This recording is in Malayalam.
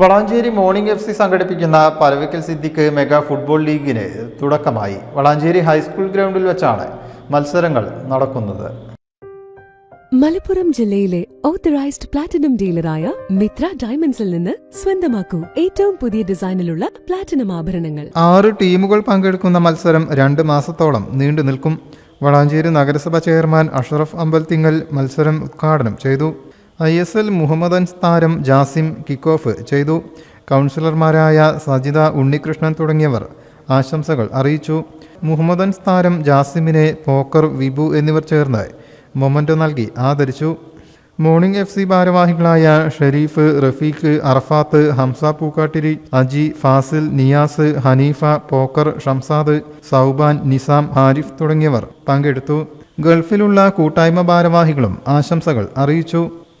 വളാഞ്ചേരി മോർണിംഗ് എഫ് സി സംഘടിപ്പിക്കുന്ന പരവിക്കൽ സിദ്ദിഖ് മെഗാ ഫുട്ബോൾ ലീഗിന് തുടക്കമായി. വളാഞ്ചേരി ഹൈസ്കൂൾ ഗ്രൗണ്ടിൽ വെച്ചാണ് മത്സരങ്ങൾ നടക്കുന്നത്. മലപ്പുറം ജില്ലയിലെ ഓത്തറൈസ്ഡ് പ്ലാറ്റിനം ഡീലറായ മിത്ര ഡയമണ്ട്സിൽ നിന്ന് സ്വന്തമാക്കൂ ഏറ്റവും പുതിയ ഡിസൈനിലുള്ള പ്ലാറ്റിനം ആഭരണങ്ങൾ. ആറ് ടീമുകൾ പങ്കെടുക്കുന്ന മത്സരം രണ്ട് മാസത്തോളം നീണ്ടു നിൽക്കും. വളാഞ്ചേരി നഗരസഭ ചെയർമാൻ അഷറഫ് അമ്പൽത്തിങ്ങൽ മത്സരം ഉദ്ഘാടനം ചെയ്തു. ഐ എസ് എൽ മുഹമ്മദൻ താരം ജാസിം കിക്ക് ഓഫ് ചെയ്തു. കൗൺസിലർമാരായ സജിത ഉണ്ണികൃഷ്ണൻ തുടങ്ങിയവർ ആശംസകൾ അറിയിച്ചു. മുഹമ്മദൻ താരം ജാസിമിനെ പോക്കർ വിബു എന്നിവർ ചേർന്ന് മൊമന്റോ നൽകി ആദരിച്ചു. മോർണിംഗ് എഫ് സി ഭാരവാഹികളായ ഷെരീഫ് റഫീഖ് അറഫാത്ത് ഹംസ പൂക്കാട്ടിരി അജി ഫാസിൽ നിയാസ് ഹനീഫ പോക്കർ ഷംസാദ് സൗബാൻ നിസാം ഹാരിഫ് തുടങ്ങിയവർ പങ്കെടുത്തു. ഗൾഫിലുള്ള കൂട്ടായ്മ ഭാരവാഹികളും ആശംസകൾ അറിയിച്ചു.